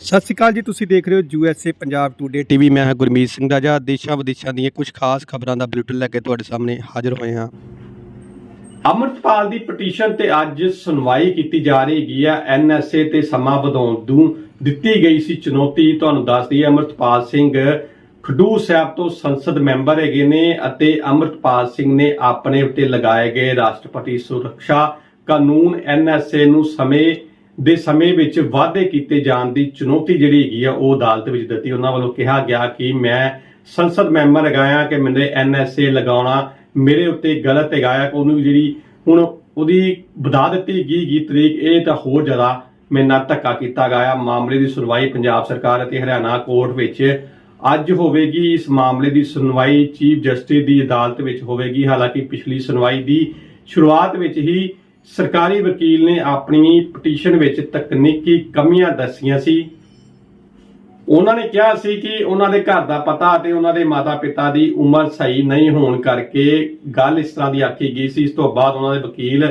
ਸਤਿ ਸ਼੍ਰੀ ਅਕਾਲ ਜੀ, ਤੁਸੀਂ ਦੇਖ ਰਹੇ ਹੋ U S A Punjab today TV ਮੈਂ ਹਾਂ ਗੁਰਮੀਤ ਸਿੰਘ ਰਾਜਾ। ਦੇਸ਼ਾਂ ਵਿਦੇਸ਼ਾਂ ਦੀਆਂ ਕੁਝ ਖਾਸ ਖਬਰਾਂ ਦਾ ਬੁਲੇਟਿਨ ਲੈ ਕੇ ਤੁਹਾਡੇ ਸਾਹਮਣੇ ਹਾਜ਼ਰ ਹੋਏ ਹਾਂ। ਅਮਰਤਪਾਲ ਦੀ ਪਟੀਸ਼ਨ ਤੇ ਅੱਜ ਸੁਣਵਾਈ ਕੀਤੀ ਜਾ ਰਹੀ ਹੈ। ਹੈਗੀ ਆ ਏ ਤੇ ਸਮਾਂ ਵਧਾਉਣ ਨੂੰ ਦਿੱਤੀ ਗਈ ਸੀ ਚੁਣੌਤੀ। ਤੁਹਾਨੂੰ ਦੱਸ ਦਈਏ, ਅਮਰਤਪਾਲ ਸਿੰਘ ਖਡੂਰ ਸਾਹਿਬ ਤੋਂ ਸੰਸਦ ਮੈਂਬਰ ਹੈਗੇ ਨੇ ਅਤੇ ਅਮਰਤਪਾਲ ਸਿੰਘ ਨੇ ਆਪਣੇ ਉੱਤੇ ਲਗਾਏ ਗਏ ਰਾਸ਼ਟਰਪਤੀ ਸੁਰੱਖਿਆ ਕਾਨੂੰਨ। ਐਨਐਸਏ ਨੂੰ ਸਮੇਂ ਦੇ ਸਮੇਂ ਵਿੱਚ ਵਾਅਦੇ ਕੀਤੇ ਜਾਣ ਦੀ ਚੁਣੌਤੀ ਜਿਹੜੀ ਹੈਗੀ ਆ, ਉਹ ਅਦਾਲਤ ਵਿੱਚ ਦਿੱਤੀ। ਉਹਨਾਂ ਵੱਲੋਂ ਕਿਹਾ ਗਿਆ ਕਿ ਮੈਂ ਸੰਸਦ ਮੈਂਬਰ ਹੈਗਾ ਆ ਕਿ ਮੇਰੇ ਐਨਐਸਏ ਲਗਾਉਣਾ ਮੇਰੇ ਉੱਤੇ ਗਲਤ ਹੈਗਾ ਆ, ਕਿ ਉਹਨੂੰ ਜਿਹੜੀ ਹੁਣ ਉਹਦੀ ਵਧਾ ਦਿੱਤੀ ਗਈ ਗੀ ਤਰੀਕ, ਇਹ ਤਾਂ ਹੋਰ ਜ਼ਿਆਦਾ ਮੇਰੇ ਨਾਲ ਧੱਕਾ ਕੀਤਾ ਗਿਆ ਮਾਮਲੇ ਦੀ ਸੁਣਵਾਈ ਪੰਜਾਬ ਸਰਕਾਰ ਅਤੇ ਹਰਿਆਣਾ ਕੋਰਟ ਵਿੱਚ ਅੱਜ ਹੋਵੇਗੀ। ਇਸ ਮਾਮਲੇ ਦੀ ਸੁਣਵਾਈ ਚੀਫ ਜਸਟਿਸ ਦੀ ਅਦਾਲਤ ਵਿੱਚ ਹੋਵੇਗੀ। ਹਾਲਾਂਕਿ ਪਿਛਲੀ ਸੁਣਵਾਈ ਦੀ ਸ਼ੁਰੂਆਤ ਵਿੱਚ ਹੀ ਸਰਕਾਰੀ ਵਕੀਲ ਨੇ ਆਪਣੀ ਪਟੀਸ਼ਨ ਵਿੱਚ ਤਕਨੀਕੀ ਕਮੀਆਂ ਦੱਸੀਆਂ ਸੀ। ਉਹਨਾਂ ਨੇ ਕਿਹਾ ਸੀ ਕਿ ਉਹਨਾਂ ਦੇ ਘਰ ਦਾ ਪਤਾ ਅਤੇ ਉਹਨਾਂ ਦੇ ਮਾਤਾ-ਪਿਤਾ ਦੀ ਉਮਰ ਸਹੀ ਨਹੀਂ ਹੋਣ ਕਰਕੇ ਗੱਲ ਇਸ ਤਰ੍ਹਾਂ ਦੀ ਆਖੀ ਗਈ ਸੀ। ਇਸ ਤੋਂ ਬਾਅਦ ਉਹਨਾਂ ਦੇ ਵਕੀਲ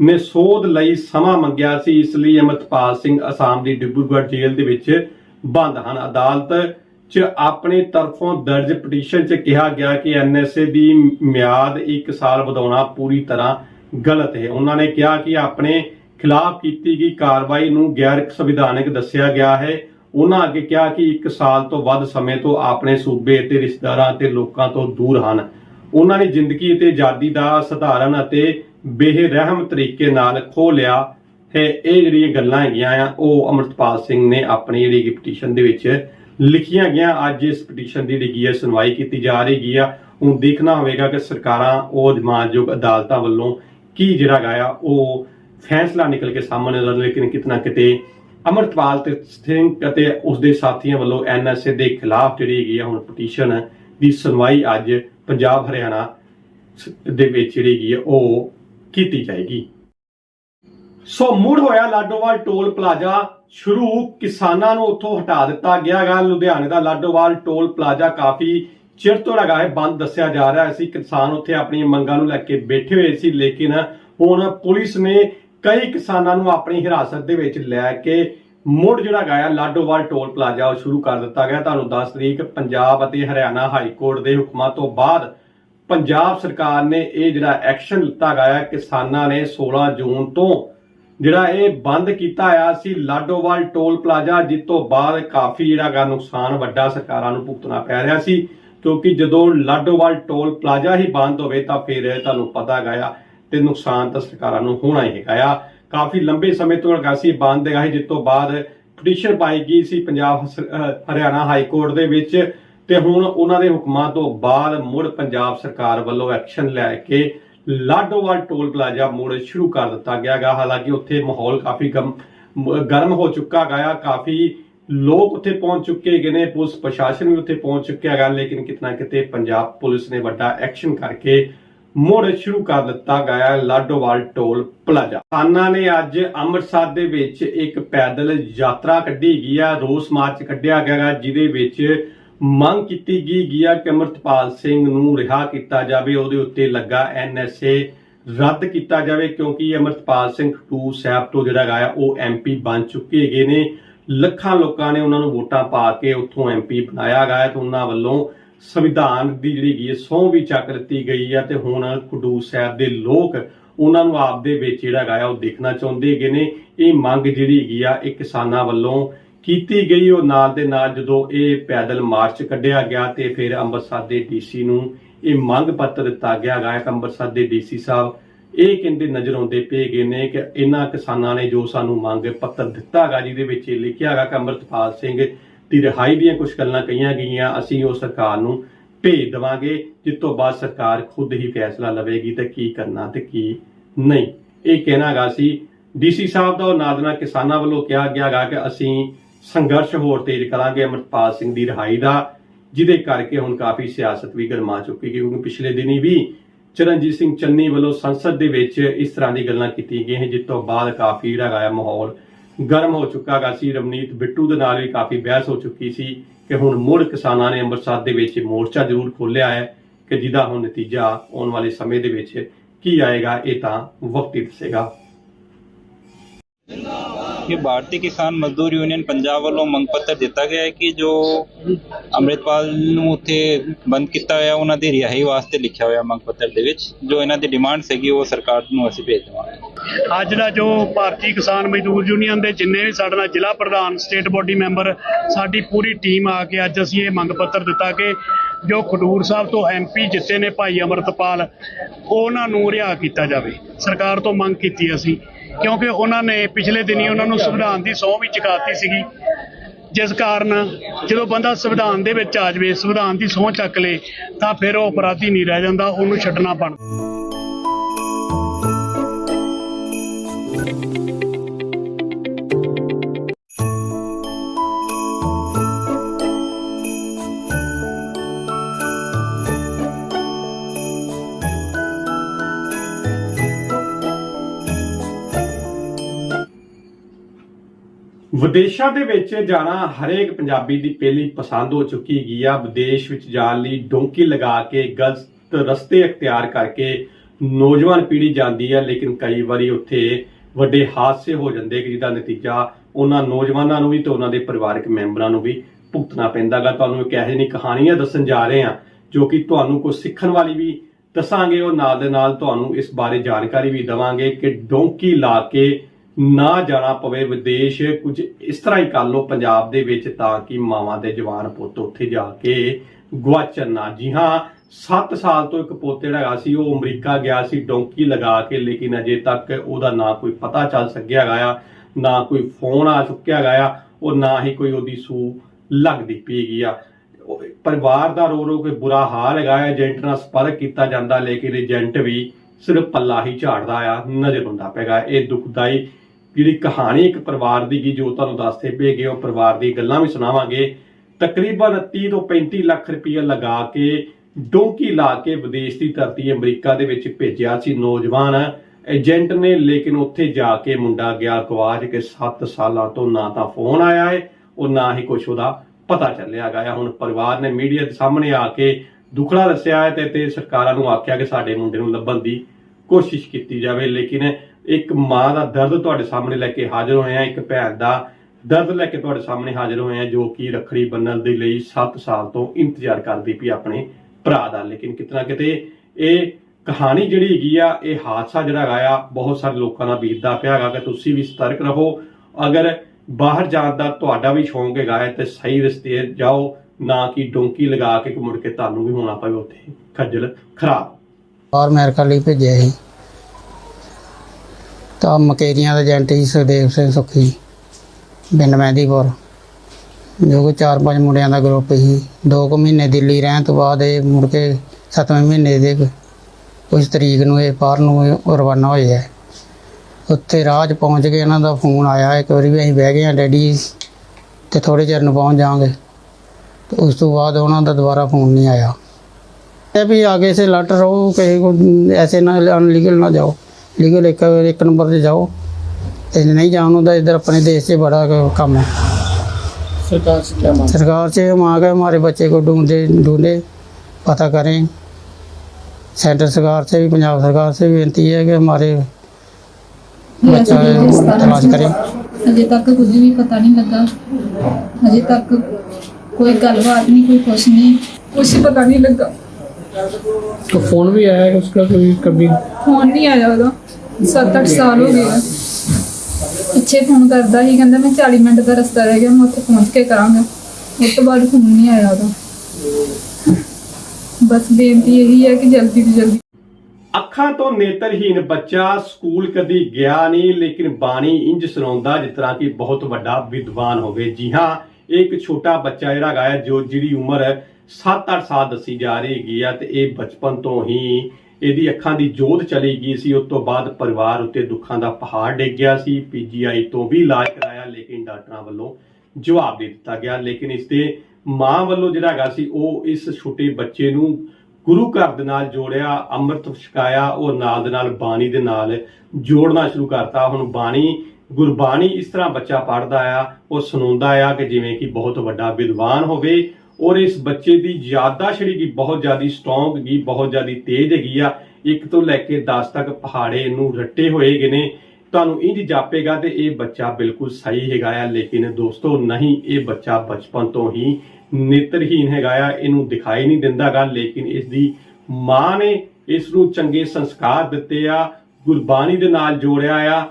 ਨੇ ਸੋਧ ਲਈ ਸਮਾਂ ਮੰਗਿਆ ਸੀ। ਇਸ ਲਈ ਅਮਰਤਪਾਲ ਸਿੰਘ ਅਸਾਮ ਦੀ ਡਿਬਰੂਗੜ੍ਹ ਜੇਲ੍ਹ ਦੇ ਵਿੱਚ ਬੰਦ ਹਨ। ਅਦਾਲਤ 'ਚ ਆਪਣੇ ਤਰਫੋਂ ਦਰਜ ਪਟੀਸ਼ਨ 'ਚ ਕਿਹਾ ਗਿਆ ਕਿ ਐਨਐਸਏ ਦੀ ਮਿਆਦ 1 ਸਾਲ ਵਧਾਉਣਾ ਪੂਰੀ ਤਰ੍ਹਾਂ ਗਲਤ ਹੈ। ਉਹਨਾਂ ਨੇ ਕਿਹਾ ਕਿ ਆਪਣੇ ਖਿਲਾਫ ਕੀਤੀ ਗਈ ਕਾਰਵਾਈ ਨੂੰ ਗੈਰ ਸੰਵਿਧਾਨਕ ਦੱਸਿਆ ਗਿਆ ਹੈ। ਉਹਨਾਂ ਅੱਗੇ ਕਿਹਾ ਕਿ 1 ਸਾਲ ਤੋਂ ਵੱਧ ਸਮੇਂ ਤੋਂ ਆਪਣੇ ਸੂਬੇ ਅਤੇ ਰਿਸ਼ਤੇਦਾਰਾਂ ਅਤੇ ਲੋਕਾਂ ਤੋਂ ਦੂਰ ਹਨ। ਉਹਨਾਂ ਨੇ ਜ਼ਿੰਦਗੀ ਅਤੇ ਆਜ਼ਾਦੀ ਦਾ ਸਧਾਰਨ ਅਤੇ ਬੇਰਹਿਮ ਤਰੀਕੇ ਨਾਲ ਖੋ ਲਿਆ ਹੈ। ਇਹ ਜਿਹੜੀਆਂ ਗੱਲਾਂ ਹੈਗੀਆਂ ਆ, ਉਹ ਅਮਰਤਪਾਲ ਸਿੰਘ ਨੇ ਆਪਣੀ ਜਿਹੜੀ ਪਟੀਸ਼ਨ ਦੇ ਵਿੱਚ ਲਿਖੀਆਂ ਗਈਆਂ। ਅੱਜ ਇਸ ਪਟੀਸ਼ਨ ਦੀ ਜਿਹੜੀ ਹੈ ਸੁਣਵਾਈ ਕੀਤੀ ਜਾ ਰਹੀ ਹੈ ਹੁਣ ਦੇਖਣਾ ਹੋਵੇਗਾ ਕਿ ਸਰਕਾਰਾਂ ਉਹ ਜਮਾਨਯੋਗ ਅਦਾਲਤਾਂ ਵੱਲੋਂ ਕੀ ਜਿਹੜਾ ਗਾਇਆ ਉਹ ਫੈਸਲਾ ਨਿਕਲ ਕੇ ਸਾਹਮਣੇ ਆਉਂਦਾ, ਲੇਕਿਨ ਕਿਤਨਾ ਕਿਤੇ ਅਮਰਤਪਾਲ ਤੇ ਸਿੰਘ ਅਤੇ ਉਸ ਦੇ ਸਾਥੀਆਂ ਵੱਲੋਂ ਐਨਐਸਏ ਦੇ ਖਿਲਾਫ ਜਿਹੜੀ ਹੈਗੀ ਆ ਹੁਣ ਪਟੀਸ਼ਨ ਦੀ ਸੁਣਵਾਈ ਅੱਜ ਪੰਜਾਬ ਹਰਿਆਣਾ ਦੇ ਵਿੱਚ ਜਿਹੜੀ ਹੈਗੀ ਆ, ਉਹ ਕੀਤੀ ਜਾਏਗੀ। ਸੋ ਮੁੜ ਹੋਇਆ ਲਾਡੋਵਾਲ ਟੋਲ ਪਲਾਜ਼ਾ ਸ਼ੁਰੂ, ਕਿਸਾਨਾਂ ਨੂੰ ਉੱਥੋਂ ਹਟਾ ਦਿੱਤਾ ਗਿਆ ਗਾ। ਲੁਧਿਆਣੇ ਦਾ ਲਾਡੋਵਾਲ ਟੋਲ ਪਲਾਜ਼ਾ ਕਾਫੀ ਚਿਰ ਤੋਂ ਲਗਾ ਹੈ ਬੰਦ ਦੱਸਿਆ ਜਾ ਰਿਹਾ ਸੀ ਕਿਸਾਨ ਉੱਥੇ ਆਪਣੀਆਂ ਮੰਗਾਂ ਨੂੰ ਲੈ ਕੇ ਬੈਠੇ ਹੋਏ ਸੀ, ਲੇਕਿਨ ਹੁਣ ਪੁਲਿਸ ਨੇ ਕਈ ਕਿਸਾਨਾਂ ਨੂੰ ਆਪਣੀ ਹਿਰਾਸਤ ਦੇ ਵਿੱਚ ਲੈ ਕੇ ਮੁੜ ਜਿਹੜਾ ਗਿਆ ਲਾਡੋਵਾਲ ਟੋਲ ਪਲਾਜ਼ਾ ਉਹ ਸ਼ੁਰੂ ਕਰ ਦਿੱਤਾ ਗਿਆ। ਤੁਹਾਨੂੰ 10 ਤਰੀਕ ਪੰਜਾਬ ਅਤੇ ਹਰਿਆਣਾ ਹਾਈ ਕੋਰਟ ਦੇ ਹੁਕਮਾਂ ਤੋਂ ਬਾਅਦ ਪੰਜਾਬ ਸਰਕਾਰ ਨੇ ਇਹ ਜਿਹੜਾ ਐਕਸ਼ਨ ਲਿੱਤਾ ਗਿਆ ਕਿਸਾਨਾਂ ਨੇ 16 ਜੂਨ ਤੋਂ ਜਿਹੜਾ ਇਹ ਬੰਦ ਕੀਤਾ ਆਇਆ ਸੀ, ਲਾਡੋਵਾਲ ਟੋਲ ਪਲਾਜ਼ਾ, ਜਿਸ ਤੋਂ ਬਾਅਦ ਕਾਫੀ ਜਿਹੜਾ ਗਾ ਨੁਕਸਾਨ ਵੱਡਾ ਸਰਕਾਰਾਂ ਨੂੰ ਭੁਗਤਣਾ ਪੈ ਰਿਹਾ ਸੀ। ਕਿਉਂਕਿ ਜਦੋਂ ਲਾਡੋਵਾਲ ਟੋਲ ਪਲਾਜ਼ਾ ਹੀ ਬੰਦ ਹੋਵੇ ਤਾਂ ਫਿਰ ਤੁਹਾਨੂੰ ਪਤਾ ਗਿਆ ਤੇ ਨੁਕਸਾਨ ਤਾਂ ਸਰਕਾਰਾਂ ਨੂੰ ਹੋਣਾ ਹੀ ਹੈਗਾ ਆ। ਕਾਫੀ ਲੰਬੇ ਸਮੇਂ ਤੋਂ ਲਗਾ ਬੰਦ ਹੈਗਾ ਜਿਸ ਤੋਂ ਬਾਅਦ ਪਟੀਸ਼ਨ ਪਾਈ ਗਈ ਸੀ ਪੰਜਾਬ ਹਰਿਆਣਾ ਹਾਈ ਕੋਰਟ ਦੇ ਵਿੱਚ ਤੇ ਹੁਣ ਉਹਨਾਂ ਦੇ ਹੁਕਮਾਂ ਤੋਂ ਬਾਅਦ ਮੁੜ ਪੰਜਾਬ ਸਰਕਾਰ ਵੱਲੋਂ ਐਕਸ਼ਨ ਲੈ ਕੇ ਲਾਡੋਵਾਲ ਟੋਲ ਪਲਾਜ਼ਾ ਮੁੜ ਸ਼ੁਰੂ ਕਰ ਦਿੱਤਾ ਗਿਆ ਗਾ ਹਾਲਾਂਕਿ ਉੱਥੇ ਮਾਹੌਲ ਕਾਫੀ ਗਮ, ਗਰਮ ਹੋ ਚੁੱਕਾ ਗਿਆ ਕਾਫੀ ਲੋਕ ਉੱਥੇ ਪਹੁੰਚ ਚੁੱਕੇ ਹੈਗੇ ਨੇ, ਪੁਲਿਸ ਪ੍ਰਸ਼ਾਸਨ ਵੀ ਉੱਥੇ ਪਹੁੰਚ ਚੁੱਕਿਆ ਹੈਗਾ, ਲੇਕਿਨ ਕਿਤਨਾ ਕਿਤੇ ਪੰਜਾਬ ਪੁਲਿਸ ਨੇ ਵੱਡਾ ਐਕਸ਼ਨ ਕਰਕੇ ਮੁੜ ਸ਼ੁਰੂ ਕਰ ਦਿੱਤਾ ਗਿਆ ਲਾਡੋਵਾਲ ਟੋਲ ਪਲਾਜ਼ਾ। ਕਿਸਾਨਾਂ ਨੇ ਅੱਜ ਅੰਮ੍ਰਿਤਸਰ ਦੇ ਵਿੱਚ ਇੱਕ ਪੈਦਲ ਯਾਤਰਾ ਕੱਢੀ ਗਈ ਆ, ਰੋਸ ਮਾਰਚ ਕੱਢਿਆ ਗਿਆ ਜਿਹਦੇ ਵਿੱਚ ਮੰਗ ਕੀਤੀ ਗਈ ਗਿਆ ਕਿ ਅਮਰਤਪਾਲ ਸਿੰਘ ਨੂੰ ਰਿਹਾ ਕੀਤਾ ਜਾਵੇ, ਉਹਦੇ ਉੱਤੇ ਲੱਗਾ ਐਨਐਸਏ ਰੱਦ ਕੀਤਾ ਜਾਵੇ, ਕਿਉਂਕਿ ਅਮਰਤਪਾਲ ਸਿੰਘ ਖਡੂਰ ਸਾਹਿਬ ਤੋਂ ਜਿਹੜਾ ਗਿਆ ਉਹ ਐਮਪੀ ਬਣ ਚੁੱਕੇ ਹੈਗੇ ਨੇ। ਲੱਖਾਂ ਲੋਕਾਂ ਨੇ ਉਹਨਾਂ ਨੂੰ ਵੋਟਾਂ ਪਾ ਕੇ ਉੱਥੋਂ ਐਮਪੀ ਬਣਾਇਆ ਗਿਆ ਤੇ ਉਹਨਾਂ ਵੱਲੋਂ ਸੰਵਿਧਾਨ ਦੀ ਜਿਹੜੀ ਗਈ ਸਹੁੰ ਵੀ ਚੱਕ ਦਿੱਤੀ ਗਈ ਆ ਤੇ ਹੁਣ ਖਡੂਰ ਸਾਹਿਬ ਦੇ ਲੋਕ ਉਹਨਾਂ ਨੂੰ ਆਪ ਦੇ ਵਿੱਚ ਜਿਹੜਾ ਹੈਗਾ ਉਹ ਦੇਖਣਾ ਚਾਹੁੰਦੇ ਹੈਗੇ ਨੇ। ਇਹ ਮੰਗ ਜਿਹੜੀ ਹੈਗੀ ਆ, ਇਹ ਕਿਸਾਨਾਂ ਵੱਲੋਂ ਕੀਤੀ ਗਈ। ਉਹ ਨਾਲ ਦੇ ਨਾਲ ਜਦੋਂ ਇਹ ਪੈਦਲ ਮਾਰਚ ਕੱਢਿਆ ਗਿਆ ਤੇ ਫਿਰ ਅੰਮ੍ਰਿਤਸਰ ਦੇ ਡੀਸੀ ਨੂੰ ਇਹ ਮੰਗ ਪੱਤਰ ਦਿੱਤਾ ਗਿਆ ਗਾ ਕਿ ਅੰਮ੍ਰਿਤਸਰ ਦੇ ਡੀਸੀ ਸਾਹਿਬ ਇਹ ਕਹਿੰਦੇ ਨਜ਼ਰ ਆਉਂਦੇ ਪਏ ਗਏ ਨੇ ਕਿ ਇਹਨਾਂ ਕਿਸਾਨਾਂ ਨੇ ਜੋ ਸਾਨੂੰ ਮੰਗ ਪੱਤਰ ਦਿੱਤਾ ਜਿਹਦੇ ਵਿੱਚ ਇਹ ਲਿਖਿਆ ਕਿ ਅੰਮ੍ਰਿਤਪਾਲ ਸਿੰਘ ਦੀ ਰਿਹਾਈ ਦੀਆਂ ਕੁਝ ਗੱਲਾਂ ਕਹੀਆਂ ਗਈਆਂ, ਅਸੀਂ ਉਹ ਸਰਕਾਰ ਨੂੰ ਭੇਜ ਦੇਵਾਂਗੇ, ਜਿਸ ਤੋਂ ਬਾਅਦ ਸਰਕਾਰ ਖੁਦ ਹੀ ਫੈਸਲਾ ਲਵੇਗੀ ਤੇ ਕੀ ਕਰਨਾ ਤੇ ਕੀ ਨਹੀਂ। ਇਹ ਕਹਿਣਾਗਾ ਸੀ ਡੀਸੀ ਸਾਹਿਬ ਦਾ ਉਹ ਨਾਦਨਾ ਕਿਸਾਨਾਂ ਵੱਲੋਂ ਕਿਹਾ ਗਿਆ ਗਾ ਕਿ ਅਸੀਂ ਸੰਘਰਸ਼ ਹੋਰ ਤੇਜ਼ ਕਰਾਂਗੇ ਅਮਰਪਾਲ ਸਿੰਘ ਦੀ ਰਿਹਾਈ ਦਾ, ਜਿਹਦੇ ਕਰਕੇ ਹੁਣ ਕਾਫੀ ਸਿਆਸਤ ਵੀ ਗਰਮਾ ਚੁੱਕੀ ਕਿਉਂਕਿ ਪਿਛਲੇ ਦਿਨੀ ਵੀ ਚਰਨਜੀਤ ਸਿੰਘ ਚੰਨੀ ਵੱਲੋਂ ਸੰਸਦ ਦੇ ਵਿੱਚ ਇਸ ਤਰ੍ਹਾਂ ਦੀ ਗੱਲਾਂ ਕੀਤੀਆਂ ਗਈਆਂ ਜਿਸ ਤੋਂ ਬਾਅਦ ਕਾਫੀ ਜਿਹੜਾ ਗਾ ਮਾਹੌਲ ਗਰਮ ਹੋ ਚੁੱਕਾ ਗਾ ਸੀ। ਰਵਨੀਤ ਬਿੱਟੂ ਦੇ ਨਾਲ ਵੀ ਕਾਫੀ ਬਹਿਸ ਹੋ ਚੁੱਕੀ ਸੀ ਕਿ ਹੁਣ ਮੁੜ ਕਿਸਾਨਾਂ ਨੇ ਅੰਮ੍ਰਿਤਸਰ ਦੇ ਵਿੱਚ ਮੋਰਚਾ ਜ਼ਰੂਰ ਖੋਲ੍ਹਿਆ ਹੈ ਕਿ ਜਿਹਦਾ ਹੁਣ ਨਤੀਜਾ ਆਉਣ ਵਾਲੇ ਸਮੇਂ ਦੇ ਵਿੱਚ ਕੀ ਆਏਗਾ, ਇਹ ਤਾਂ ਵਕਤ ਹੀ ਦੱਸੇਗਾ। ਇਹ ਭਾਰਤੀ ਕਿਸਾਨ ਮਜ਼ਦੂਰ ਯੂਨੀਅਨ ਪੰਜਾਬ ਵੱਲੋਂ ਮੰਗ ਪੱਤਰ ਦਿੱਤਾ ਗਿਆ ਹੈ ਕਿ ਜੋ ਅੰਮ੍ਰਿਤਪਾਲ ਨੂੰ ਉੱਥੇ ਬੰਦ ਕੀਤਾ ਹੋਇਆ, ਉਹਨਾਂ ਦੀ ਰਿਹਾਈ ਵਾਸਤੇ ਲਿਖਿਆ ਹੋਇਆ ਮੰਗ ਪੱਤਰ ਦੇ ਵਿੱਚ। ਜੋ ਇਹਨਾਂ ਦੀ ਡਿਮਾਂਡ ਸੀਗੀ, ਉਹ ਸਰਕਾਰ ਨੂੰ ਅਸੀਂ ਭੇਜ ਦੇਵਾਂਗੇ। ਅੱਜ ਦਾ ਜੋ ਭਾਰਤੀ ਕਿਸਾਨ ਮਜ਼ਦੂਰ ਯੂਨੀਅਨ ਦੇ ਜਿੰਨੇ ਵੀ ਸਾਡੇ ਨਾਲ ਜ਼ਿਲ੍ਹਾ ਪ੍ਰਧਾਨ, ਸਟੇਟ ਬੋਡੀ ਮੈਂਬਰ, ਸਾਡੀ ਪੂਰੀ ਟੀਮ ਆ ਕੇ ਅੱਜ ਅਸੀਂ ਇਹ ਮੰਗ ਪੱਤਰ ਦਿੱਤਾ ਕਿ ਜੋ ਖਡੂਰ ਸਾਹਿਬ ਤੋਂ ਐਮਪੀ ਜਿੱਤੇ ਨੇ ਭਾਈ ਅਮਰਤਪਾਲ, ਉਹਨਾਂ ਨੂੰ ਰਿਹਾ ਕੀਤਾ ਜਾਵੇ। ਸਰਕਾਰ ਤੋਂ ਮੰਗ ਕੀਤੀ ਅਸੀਂ। ਕਿਉਂਕਿ ਉਹਨਾਂ ਨੇ ਪਿਛਲੇ ਦਿਨੀ ਉਹਨਾਂ ਨੂੰ ਸੰਵਿਧਾਨ ਦੀ ਸਹੁੰ ਵੀ ਚੁਕਾਤੀ ਸੀਗੀ, ਜਿਸ ਕਾਰਨ ਜਦੋਂ ਬੰਦਾ ਸੰਵਿਧਾਨ ਦੇ ਵਿੱਚ ਆ ਜਾਵੇ, ਸੰਵਿਧਾਨ ਦੀ ਸਹੁੰ ਚੱਕ ਲੇ, ਤਾਂ ਫਿਰ ਉਹ ਅਪਰਾਧੀ ਨਹੀਂ ਰਹਿ ਜਾਂਦਾ, ਉਹਨੂੰ ਛੱਡਣਾ ਬਣਦਾ ਵਿਦੇਸ਼ਾਂ ਦੇ ਵਿੱਚ ਜਾਣਾ ਹਰੇਕ ਪੰਜਾਬੀ ਦੀ ਪਹਿਲੀ ਪਸੰਦ ਹੋ ਚੁੱਕੀ ਹੈਗੀ ਆ। ਵਿਦੇਸ਼ ਵਿੱਚ ਜਾਣ ਲਈ ਡੋਂਕੀ ਲਗਾ ਕੇ ਗਲਤ ਰਸਤੇ ਅਖਤਿਆਰ ਕਰਕੇ ਨੌਜਵਾਨ ਪੀੜ੍ਹੀ ਜਾਂਦੀ ਹੈ ਲੇਕਿਨ ਕਈ ਵਾਰੀ ਉੱਥੇ ਵੱਡੇ ਹਾਦਸੇ ਹੋ ਜਾਂਦੇ ਕਿ ਜਿਹਦਾ ਨਤੀਜਾ ਉਹਨਾਂ ਨੌਜਵਾਨਾਂ ਨੂੰ ਵੀ ਤੇ ਉਹਨਾਂ ਦੇ ਪਰਿਵਾਰਕ ਮੈਂਬਰਾਂ ਨੂੰ ਵੀ ਭੁਗਤਣਾ ਪੈਂਦਾਗਾ ਤੁਹਾਨੂੰ ਇੱਕ ਇਹੋ ਜਿਹੀ ਕਹਾਣੀਆਂ ਦੱਸਣ ਜਾ ਰਹੇ ਹਾਂ ਜੋ ਕਿ ਤੁਹਾਨੂੰ ਕੁਝ ਸਿੱਖਣ ਵਾਲੀ ਵੀ ਦੱਸਾਂਗੇ। ਉਹ ਨਾਲ ਦੇ ਨਾਲ ਤੁਹਾਨੂੰ ਇਸ ਬਾਰੇ ਜਾਣਕਾਰੀ ਵੀ ਦਵਾਂਗੇ ਕਿ ਡੋਂਕੀ ਲਾ ਕੇ ਨਾ ਜਾਣਾ ਪਵੇ ਵਿਦੇਸ਼, ਕੁਝ ਇਸ ਤਰ੍ਹਾਂ ਹੀ ਕਰ ਲਓ ਪੰਜਾਬ ਦੇ ਵਿੱਚ ਤਾਂ ਕਿ ਮਾਵਾਂ ਦੇ ਜਵਾਨ ਪੁੱਤ ਉੱਥੇ ਜਾ ਕੇ ਗਵਾਚਣ ਨਾ। ਜੀ ਹਾਂ 7 ਸਾਲ ਤੋਂ ਇੱਕ ਪੁੱਤ ਜਿਹੜਾ ਹੈਗਾ ਸੀ, ਉਹ ਅਮਰੀਕਾ ਗਿਆ ਸੀ, ਡੋਂਕੀ ਲਗਾ ਕੇ, ਲੇਕਿਨ ਅਜੇ ਤੱਕ ਉਹਦਾ ਨਾ ਕੋਈ ਪਤਾ ਚੱਲ ਸਕਿਆ ਹੈਗਾ ਆ, ਨਾ ਕੋਈ ਫੋਨ ਆ ਚੁੱਕਿਆ ਹੈਗਾ ਆ, ਉਹ ਨਾ ਹੀ ਕੋਈ ਉਹਦੀ ਸੂ ਲੱਗਦੀ ਪਈ ਆ। ਪਰਿਵਾਰ ਦਾ ਰੋ ਰੋ ਕੇ ਬੁਰਾ ਹਾਲ ਹੈਗਾ ਏਜੰਟ ਨਾਲ ਸੰਪਰਕ ਕੀਤਾ ਜਾਂਦਾ, ਲੇਕਿਨ ਏਜੰਟ ਵੀ ਸਿਰਫ ਪੱਲਾ ਹੀ ਝਾੜਦਾ ਆ, ਨਜ਼ਰ ਹੁੰਦਾ ਪੈਗਾ ਇਹ ਦੁਖਦਾਈ ਜਿਹੜੀ ਕਹਾਣੀ ਇੱਕ ਪਰਿਵਾਰ ਦੀ ਗੀ, ਜੋ ਤੁਹਾਨੂੰ ਦੱਸਦੇ ਪਏਗੇ ਉਹ ਪਰਿਵਾਰ ਦੀ ਗੱਲਾਂ ਵੀ ਸੁਣਾਵਾਂਗੇ। ਤਕਰੀਬਨ 30 ਤੋਂ 35 ਲੱਖ ਰੁਪਏ ਲਗਾ ਕੇ, ਡੋਂਕੀ ਲਾ ਕੇ ਵਿਦੇਸ਼ ਦੀ ਧਰਤੀ ਅਮਰੀਕਾ ਦੇ ਵਿੱਚ ਭੇਜਿਆ ਸੀ ਨੌਜਵਾਨ। ਏਜੰਟ ਨੇ, ਲੇਕਿਨ ਉੱਥੇ ਜਾ ਕੇ ਮੁੰਡਾ ਗਿਆ ਗਵਾਚ ਕੇ 7 ਸਾਲਾਂ ਤੋਂ ਨਾ ਤਾਂ ਫੋਨ ਆਇਆ ਹੈ ਉਹ ਨਾ ਹੀ ਕੁਛ ਉਹਦਾ ਪਤਾ ਚੱਲਿਆ ਗਿਆ ਹੁਣ ਪਰਿਵਾਰ ਨੇ ਮੀਡੀਆ ਦੇ ਸਾਹਮਣੇ ਆ ਕੇ ਦੁਖੜਾ ਦੱਸਿਆ ਹੈ ਤੇ ਤੇ ਸਰਕਾਰਾਂ ਨੂੰ ਆਖਿਆ ਕਿ ਸਾਡੇ ਮੁੰਡੇ ਨੂੰ ਲੱਭਣ ਦੀ ਕੋਸ਼ਿਸ਼ ਕੀਤੀ ਜਾਵੇ। ਲੇਕਿਨ ਇੱਕ ਮਾਂ ਦਾ ਦਰਦ ਤੁਹਾਡੇ ਸਾਹਮਣੇ ਲੈ ਕੇ ਹਾਜ਼ਰ ਹੋਏ ਆ, ਇੱਕ ਭੈਣ ਦਾ ਦਰਦ ਲੈ ਕੇ ਤੁਹਾਡੇ ਸਾਹਮਣੇ ਹਾਜ਼ਰ ਹੋਏ ਆ, ਜੋ ਕਿ ਰੱਖੜੀ ਬੰਨਣ ਦੇ ਲਈ 7 ਸਾਲ ਤੋਂ ਇੰਤਜ਼ਾਰ ਕਰਦੀ ਪਈ ਆਪਣੇ ਭਰਾ ਦਾ। ਲੇਕਿਨ ਕਿਤਨਾ ਕਿਤੇ ਇਹ ਕਹਾਣੀ ਜਿਹੜੀ ਹੈਗੀ ਆ, ਇਹ ਹਾਦਸਾ ਜਿਹੜਾ ਹੈਗਾ ਆ, ਬਹੁਤ ਸਾਰੇ ਲੋਕਾਂ ਦਾ ਬੀਤਦਾ ਪਿਆ ਹੈਗਾ। ਕਿ ਤੁਸੀਂ ਵੀ ਸਤਰਕ ਰਹੋ, ਅਗਰ ਬਾਹਰ ਜਾਣ ਦਾ ਤੁਹਾਡਾ ਵੀ ਸ਼ੌਂਕ ਹੈਗਾ ਹੈ, ਤੇ ਸਹੀ ਰਸਤੇ ਜਾਓ, ਨਾ ਕਿ ਡੋਂਕੀ ਲਗਾ ਕੇ ਮੁੜ ਕੇ ਤੁਹਾਨੂੰ ਵੀ ਹੋਣਾ ਪਵੇ ਉੱਥੇ ਖੱਜਲ ਖਰਾਬ। ਬਾਹਰ ਅਮਰੀਕਾ ਲਈ ਭੇਜਿਆ ਸੀ। ਤਾਂ ਮਕੇਰੀਆਂ ਦਾ ਏਜੰਟ ਜੀ ਸੁਖਦੇਵ ਸਿੰਘ ਸੁਖੀ ਪਿੰਡ ਮਹਿੰਦੀਪੁਰ। ਜੋ ਕਿ ਚਾਰ ਪੰਜ ਮੁੰਡਿਆਂ ਦਾ ਗਰੁੱਪ ਸੀ। ਦੋ ਕੁ ਮਹੀਨੇ ਦਿੱਲੀ ਰਹਿਣ ਤੋਂ ਬਾਅਦ ਇਹ ਮੁੜ ਕੇ 7ਵੇਂ ਮਹੀਨੇ ਦੇ ਕੁਝ ਤਰੀਕ ਨੂੰ ਇਹ ਬਾਹਰ ਨੂੰ ਰਵਾਨਾ ਹੋਏ ਹੈ ਉੱਥੇ ਰਾਜ ਪਹੁੰਚ ਕੇ ਇਹਨਾਂ ਦਾ ਫੋਨ ਆਇਆ। ਇੱਕ ਵਾਰੀ ਵੀ ਅਸੀਂ ਬਹਿ ਗਏ ਆ ਡੈਡੀ, ਤੇ ਥੋੜੇ ਚਿਰ ਨੂੰ ਪਹੁੰਚ ਜਾਵਾਂਗੇ। ਤੇ ਉਸ ਤੋਂ ਬਾਅਦ ਉਹਨਾਂ ਦਾ ਦੁਬਾਰਾ ਫੋਨ ਨਹੀਂ ਆਇਆ। ਇਹ ਵੀ ਆਗੇ ਸੇ ਲਟ ਰਹੋ, ਕਿਸੇ ਕੋ ਐਸੇ ਨਾ ਅਨਲੀਗਲ ਨਾ ਜਾਓ। लीगल एक एक नंबर से जाओ ते नहीं जाने होता इधर अपने देश से बड़ा कम है सरकार से क्या मांग सरकार से मांग है हमारे बच्चे को ढूंढे ढूंढे पता करें सेंटर सरकार से भी पंजाब सरकार से भी विनती है कि हमारे बच्चा तलाश करें ਅਜੇ ਤੱਕ ਕੁਝ ਵੀ ਪਤਾ ਨਹੀਂ ਲੱਗਾ ਅਜੇ ਤੱਕ ਕੋਈ ਗੱਲਬਾਤ ਨਹੀਂ ਕੋਈ ਕੁਛ ਨਹੀਂ ਕੁਛ ਪਤਾ ਨਹੀਂ ਲੱਗਾ तो फोन भी आया है उसका कोई कभी ਫੋਨ ਨਹੀਂ ਆਇਆ ਉਹਦਾ 7-8 ਸਾਲ ਹੋ ਗਏ ਆ ਪਿੱਛੇ ਫੋਨ ਕਰਦਾ ਸੀ ਕਹਿੰਦਾ ਮੈਂ 40 ਮਿੰਟ ਦਾ ਰਸਤਾ ਰਹਿ ਗਿਆ ਮੈਂ ਉੱਥੇ ਪਹੁੰਚ ਕੇ ਕਰਾਂਗਾ ਉਸ ਤੋਂ ਬਾਅਦ ਫੋਨ ਨਹੀਂ ਆਇਆ ਉਹਦਾ ਬਸ ਬੇਨਤੀ ਇਹੀ ਹੈ ਕਿ ਜਲਦੀ ਤੋਂ ਜਲਦੀ ਅੱਖਾਂ ਤੋਂ ਨੇਤਰਹੀਨ ਬੱਚਾ ਸਕੂਲ ਕਦੀ ਗਿਆ ਨਹੀਂ ਲੇਕਿਨ ਬਾਣੀ ਇੰਜ ਸੁਣਾਉਂਦਾ ਜਿਸ ਤਰ੍ਹਾਂ ਕਿ ਬਹੁਤ ਵੱਡਾ ਵਿਦਵਾਨ ਹੋਵੇ ਜੀ ਹਾਂ ਇਹ ਇੱਕ ਛੋਟਾ ਬੱਚਾ ਜਿਹੜਾ ਹੈਗਾ ਹੈ ਜੋ ਜਿਹੜੀ ਉਮਰ 7-8 ਸਾਲ ਦੱਸੀ ਜਾ ਰਹੀ ਹੈਗੀ ਆ ਤੇ ਇਹ ਬਚਪਨ ਤੋਂ ਹੀ ਇਹਦੀ ਅੱਖਾਂ ਦੀ ਜੋਤ ਚਲੀ ਗਈ ਸੀ। ਉਸ ਤੋਂ ਬਾਅਦ ਪਰਿਵਾਰ ਉੱਤੇ ਦੁੱਖਾਂ ਦਾ ਪਹਾੜ ਡਿੱਗ ਗਿਆ ਸੀ। ਪੀਜੀਆਈ ਤੋਂ ਵੀ ਇਲਾਜ ਕਰਾਇਆ, ਲੇਕਿਨ ਡਾਕਟਰਾਂ ਵੱਲੋਂ ਜਵਾਬ ਦੇ ਦਿੱਤਾ ਗਿਆ। ਲੇਕਿਨ ਇਸ ਦੇ ਮਾਂ ਵੱਲੋਂ ਜਿਹੜਾ ਹੈਗਾ ਸੀ, ਉਹ ਇਸ ਛੋਟੇ ਬੱਚੇ ਨੂੰ ਗੁਰੂ ਘਰ ਦੇ ਨਾਲ ਜੋੜਿਆ, ਅੰਮ੍ਰਿਤ ਛਕਾਇਆ, ਉਹ ਨਾਲ ਦੇ ਨਾਲ ਬਾਣੀ ਦੇ ਨਾਲ ਜੋੜਨਾ ਸ਼ੁਰੂ ਕਰਤਾ। ਹੁਣ ਬਾਣੀ, ਗੁਰਬਾਣੀ ਇਸ ਤਰ੍ਹਾਂ ਬੱਚਾ ਪੜ੍ਹਦਾ ਆ, ਉਹ ਸੁਣਾਉਂਦਾ ਆ ਕਿ ਜਿਵੇਂ ਕਿ ਬਹੁਤ ਵੱਡਾ ਵਿਦਵਾਨ ਹੋਵੇ ਔਰ ਇਸ ਬੱਚੇ ਦੀ ਯਾਦਾਸ਼ਤ ਜਿਹੜੀ ਕਿ ਬਹੁਤ ਜ਼ਿਆਦੀ ਸਟਰੋਂਗ ਹੈਗੀ ਬਹੁਤ ਜ਼ਿਆਦੀ ਤੇਜ਼ ਹੈਗੀ ਆ। ਇੱਕ ਤੋਂ ਲੈ ਕੇ 10 ਤੱਕ ਪਹਾੜੇ ਇਹਨੂੰ ਰੱਟੇ ਹੋਏ ਗਏ ਨੇ। ਤੁਹਾਨੂੰ ਇੰਜ ਜਾਪੇਗਾ ਤੇ ਇਹ ਬੱਚਾ ਬਿਲਕੁਲ ਸਹੀ ਹੈਗਾ ਆ, ਲੇਕਿਨ ਦੋਸਤੋ ਨਹੀਂ, ਇਹ ਬੱਚਾ ਬਚਪਨ ਤੋਂ ਹੀ ਨੇਤਰਹੀਨ ਹੈਗਾ ਆ। ਇਹਨੂੰ ਦਿਖਾਈ ਨਹੀਂ ਦਿੰਦਾਗਾ ਲੇਕਿਨ ਇਸ ਦੀ ਮਾਂ ਨੇ ਇਸ ਨੂੰ ਚੰਗੇ ਸੰਸਕਾਰ ਦਿੱਤੇ ਆ, ਗੁਰਬਾਣੀ ਦੇ ਨਾਲ ਜੋੜਿਆ ਆ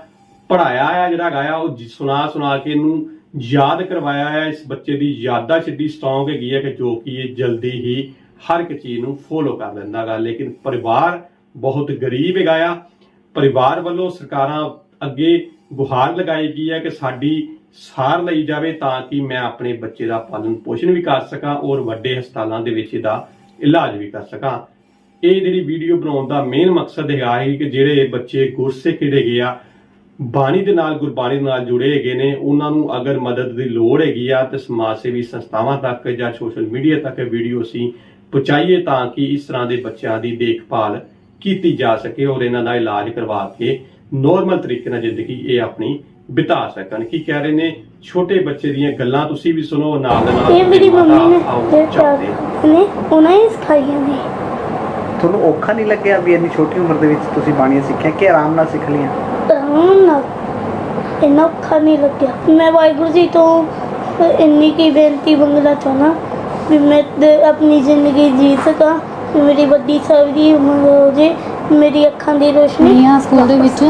ਪੜਾਇਆ ਆ ਜਿਹੜਾ ਹੈਗਾ ਆ, ਉਹ ਸੁਣਾ ਸੁਣਾ ਕੇ ਇਹਨੂੰ ਯਾਦ ਕਰਵਾਇਆ ਹੈ, ਇਸ ਬੱਚੇ ਦੀ ਯਾਦਾਸ਼ਤ ਏਡੀ ਸਟਰੋਂਗ ਹੈਗੀ ਹੈ ਕਿ ਜੋ ਕਿ ਇਹ ਜਲਦੀ ਹੀ ਹਰ ਇੱਕ ਚੀਜ਼ ਨੂੰ ਫੋਲੋ ਕਰ ਲੈਂਦਾਗਾ ਲੇਕਿਨ ਪਰਿਵਾਰ ਬਹੁਤ ਗਰੀਬ ਹੈਗਾ ਆ। ਪਰਿਵਾਰ ਵੱਲੋਂ ਸਰਕਾਰਾਂ ਅੱਗੇ ਗੁਹਾਰ ਲਗਾਈ ਗਈ ਹੈ ਕਿ ਸਾਡੀ ਸਾਰ ਲਈ ਜਾਵੇ ਤਾਂ ਕਿ ਮੈਂ ਆਪਣੇ ਬੱਚੇ ਦਾ ਪਾਲਣ ਪੋਸ਼ਣ ਵੀ ਕਰ ਸਕਾਂ ਔਰ ਵੱਡੇ ਹਸਪਤਾਲਾਂ ਦੇ ਵਿੱਚ ਇਹਦਾ ਇਲਾਜ ਵੀ ਕਰ ਸਕਾਂ। ਇਹ ਜਿਹੜੀ ਵੀਡੀਓ ਬਣਾਉਣ ਦਾ ਮੇਨ ਮਕਸਦ ਹੈਗਾ ਹੈ ਕਿ ਜਿਹੜੇ ਬੱਚੇ ਗੁਰਸਿੱਖ ਜਿਹੜੇ ਗਏ ਆ ਬਾਣੀ ਦੇ ਨਾਲ ਗੁਰਬਾਣੀ ਦੇ ਨਾਲ ਜੁੜੇ ਹੈਗੇ ਨੇ। ਉਹਨਾਂ ਨੂੰ ਅਗਰ ਮਦਦ ਦੀ ਲੋੜ ਹੈਗੀ ਆ ਤੇ ਸਮਾਜ ਸੇਵੀ ਸੰਸਥਾਵਾਂ ਤੱਕ ਜਾਂ ਸੋਸ਼ਲ ਮੀਡੀਆ ਤੱਕ ਵੀਡੀਓ ਅਸੀਂ ਪਹੁੰਚਾਈਏ ਤਾਂ ਕਿ ਇਸ ਤਰ੍ਹਾਂ ਦੇ ਬੱਚਿਆਂ ਦੀ ਦੇਖਭਾਲ ਕੀਤੀ ਜਾ ਸਕੇ ਔਰ ਇਹਨਾਂ ਦਾ ਇਲਾਜ ਕਰਵਾ ਕੇ ਨੋਰਮਲ ਤਰੀਕੇ ਨਾਲ ਜ਼ਿੰਦਗੀ ਇਹ ਆਪਣੀ ਬਿਤਾ ਸਕਣ। ਕੀ ਕਹਿ ਰਹੇ ਨੇ? ਛੋਟੇ ਬੱਚੇ ਦੀਆਂ ਗੱਲਾਂ ਤੁਸੀਂ ਵੀ ਸੁਣੋ ਨਾਲ ਨਾਲ ਇਹ ਮੇਰੀ ਮੰਮੀ ਨੇ ਨੇ ਉਹਨਾਂ ਹੀ ਸਿਖਾਈਆਂ ਨੇ। ਤੁਹਾਨੂੰ ਔਖਾ ਨਹੀਂ ਲੱਗਿਆ ਵੀ ਇੰਨੀ ਛੋਟੀ ਉਮਰ ਦੇ ਵਿੱਚ ਤੁਸੀਂ ਬਾਣੀਆਂ ਸਿੱਖਿਆ? ਕਿ ਆਰਾਮ ਨਾਲ ਸਿੱਖ ਲਈਆਂ? ਆਰਾਮ ਨਾਲ ਇੰਨਾ ਔਖਾ ਨਹੀਂ ਲੱਗਿਆ। ਮੈਂ ਵਾਹਿਗੁਰੂ ਜੀ ਤੋਂ ਇੰਨੀ ਕੀ ਬੇਨਤੀ ਮੰਗਣਾ ਚਾਹਣਾ ਵੀ ਮੈਂ ਆਪਣੀ ਜ਼ਿੰਦਗੀ ਜੀ ਸਕਾਂ ਮੇਰੀ ਵੱਡੀ ਸਾਰੀ ਉਮਰ ਹੋ ਜੇ ਮੇਰੀ ਅੱਖਾਂ ਦੀ ਰੋਸ਼ਨੀ ਆ ਸਕੂਲ ਦੇ ਵਿੱਚ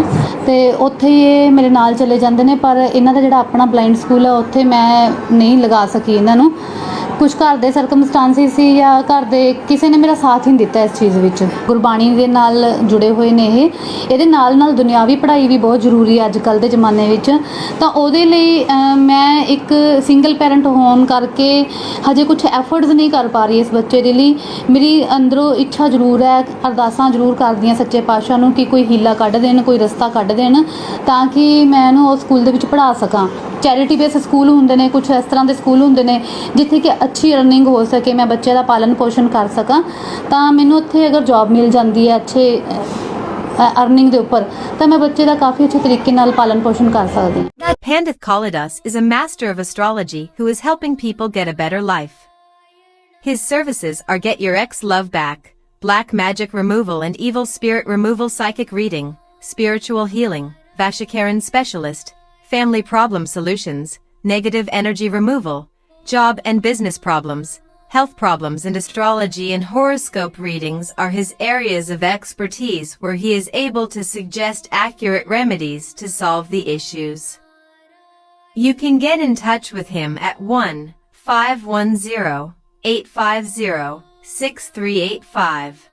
ਤੇ ਉੱਥੇ ਹੀ ਇਹ ਮੇਰੇ ਨਾਲ ਚਲੇ ਜਾਂਦੇ ਨੇ ਪਰ ਇਹਨਾਂ ਦਾ ਜਿਹੜਾ ਆਪਣਾ ਬਲਾਈਂਡ ਸਕੂਲ ਹੈ ਉੱਥੇ ਮੈਂ ਨਹੀਂ ਲਗਾ ਸਕੀ ਇਹਨਾਂ ਨੂੰ। ਕੁਝ ਘਰ ਦੇ ਸਰਕਮਸਟੈਂਸਿਸ ਸੀ ਜਾਂ ਘਰ ਦੇ ਕਿਸੇ ਨੇ ਮੇਰਾ ਸਾਥ ਹੀ ਨਹੀਂ ਦਿੱਤਾ ਇਸ ਚੀਜ਼ ਵਿੱਚ। ਗੁਰਬਾਣੀ ਦੇ ਨਾਲ ਜੁੜੇ ਹੋਏ ਨੇ ਇਹ। ਇਹਦੇ ਨਾਲ ਨਾਲ ਦੁਨਿਆਵੀ ਪੜ੍ਹਾਈ ਵੀ ਬਹੁਤ ਜ਼ਰੂਰੀ ਹੈ ਅੱਜ ਕੱਲ ਦੇ ਜ਼ਮਾਨੇ ਵਿੱਚ। ਤਾਂ ਉਹਦੇ ਲਈ ਮੈਂ ਇੱਕ ਸਿੰਗਲ ਪੈਰੈਂਟ ਹੋਣ ਕਰਕੇ ਹਜੇ ਕੁਝ ਐਫਰਟਸ ਨਹੀਂ ਕਰ ਪਾ ਰਹੀ ਇਸ ਬੱਚੇ ਦੇ ਲਈ। ਮੇਰੀ ਅੰਦਰੋਂ ਇੱਛਾ ਜ਼ਰੂਰ ਹੈ, ਅਰਦਾਸਾਂ ਜ਼ਰੂਰ ਕਰਦੀਆਂ ਸੱਚੇ ਪਾਤਸ਼ਾਹ ਨੂੰ ਕਿ ਕੋਈ ਹੀਲਾ ਕੱਢ ਦੇਣ, ਕੋਈ ਰਸਤਾ ਕੱਢ ਦੇਣ, ਤਾਂ ਕਿ ਮੈਂ ਇਹਨੂੰ ਉਸ ਸਕੂਲ ਦੇ ਵਿੱਚ ਪੜ੍ਹਾ ਸਕਾਂ। ਚੈਰਿਟੀ ਬੇਸ ਸਕੂਲ ਹੁੰਦੇ ਨੇ ਕੁਝ ਇਸ ਤਰ੍ਹਾਂ ਦੇ ਸਕੂਲ ਹੁੰਦੇ ਨੇ, ਜਿੱਥੇ ਕਿ ਅੱਛੀ ਅਰਨਿੰਗ ਹੋ ਸਕੇ ਮੈਂ ਬੱਚੇ ਦਾ ਪਾਲਣ ਪੋਸ਼ਣ ਕਰ ਸਕਾਂ ਤਾਂ ਮੈਨੂੰ ਉੱਥੇ ਅਗਰ ਜੌਬ ਮਿਲ ਜਾਂਦੀ ਹੈ ਅੱਛੇ ਅਰਨਿੰਗ ਦੇ ਉੱਪਰ ਤਾਂ ਮੈਂ ਬੱਚੇ ਦਾ ਕਾਫੀ ਅੱਛੇ ਤਰੀਕੇ ਨਾਲ ਪਾਲਣ ਪੋਸ਼ਣ ਕਰ ਸਕਦੀ ਹਾਂ Pandith Kalidas is a master of astrology who is helping people get a better life. His services are Get Your Ex Love Back, Black Magic Removal and Evil Spirit Removal Psychic Reading, Spiritual Healing, Vashikaran Specialist, Family Problem Solutions, Negative Energy Removal, Job and Business Problems, Health problems and astrology and horoscope readings are his areas of expertise where he is able to suggest accurate remedies to solve the issues. You can get in touch with him at 1 510 850 6385.